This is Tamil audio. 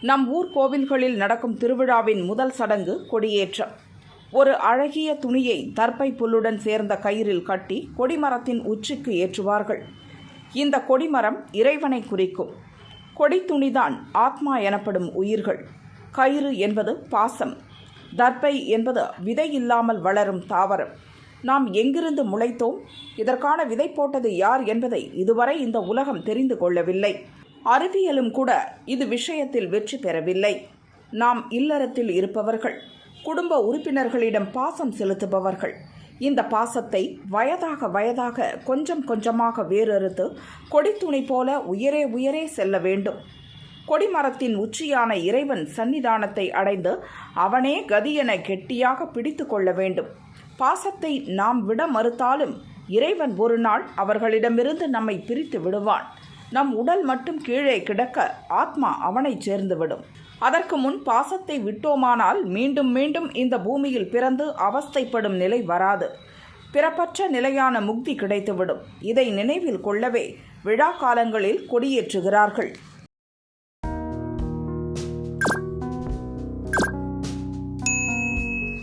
நம் ஊர் கோவில்களில் நடக்கும் திருவிழாவின் முதல் சடங்கு கொடியேற்றம். ஒரு அழகிய துணியை தர்ப்பை புல்லுடன் சேர்ந்த கயிறில் கட்டி கொடிமரத்தின் உச்சிக்கு ஏற்றுவார்கள். இந்த கொடிமரம் இறைவனை குறிக்கும். கொடித்துணிதான் ஆத்மா எனப்படும் உயிர்கள். கயிறு என்பது பாசம். தர்ப்பை என்பது விதை இல்லாமல் வளரும் தாவரம். நாம் எங்கிருந்து முளைத்தோம்? இதற்கான விதை போட்டது யார் என்பதை இதுவரை இந்த உலகம் தெரிந்து கொள்ளவில்லை. அறிவியலும் கூட இது விஷயத்தில் வெற்றி பெறவில்லை. நாம் இல்லறத்தில் இருப்பவர்கள் குடும்ப உறுப்பினர்களிடம் பாசம் செலுத்துபவர்கள். இந்த பாசத்தை வயதாக வயதாக கொஞ்சம் கொஞ்சமாக வேறறுத்து கொடித்துணி போல உயரே உயரே செல்ல வேண்டும். கொடிமரத்தின் உச்சியான இறைவன் சன்னிதானத்தை அடைந்து அவனே கதியென கெட்டியாக பிடித்து கொள்ள வேண்டும். பாசத்தை நாம் விட மறுத்தாலும் இறைவன் ஒரு நாள் அவர்களிடமிருந்து நம்மை பிரித்து விடுவான். நம் உடல் மட்டும் கீழே கிடக்க ஆத்மா அவனை சேர்ந்துவிடும். அதற்கு முன் பாசத்தை விட்டோமானால் மீண்டும் மீண்டும் இந்த பூமியில் பிறந்து அவஸ்தைப்படும் நிலை வராது. பிறப்பற்ற நிலையான முக்தி கிடைத்துவிடும். இதை நினைவில் கொள்ளவே விழா காலங்களில் கொடியேற்றுகிறார்கள்.